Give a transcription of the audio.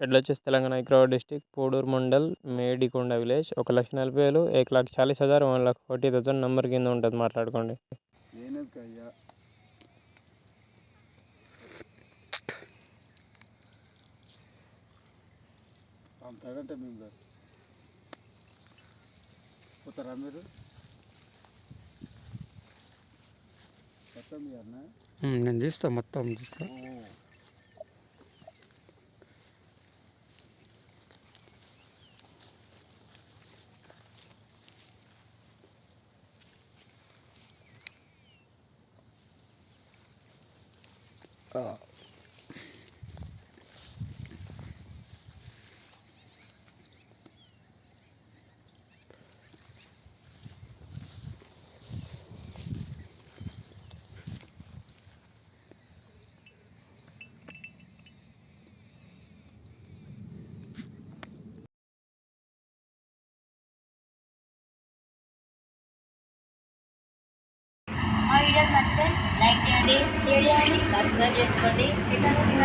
ఎడ్లొచ్చేసి Telangana Hyderabad district Pudur mandal Medikonda village. ఒక లక్ష నలభై వేలు ఏక్ లాక్ చాలీస్ హజార్ one lakh forty thousand number కింద ఉంటుంది మాట్లాడుకోండి. అంతకంటే మేము పోతారా మీరు నేను చూస్తా మొత్తం చూస్తా uh, like చేయండి. షేర్ చేయండి. సబ్స్క్రైబ్ చేసుకోండి. ఇట్లా కింద.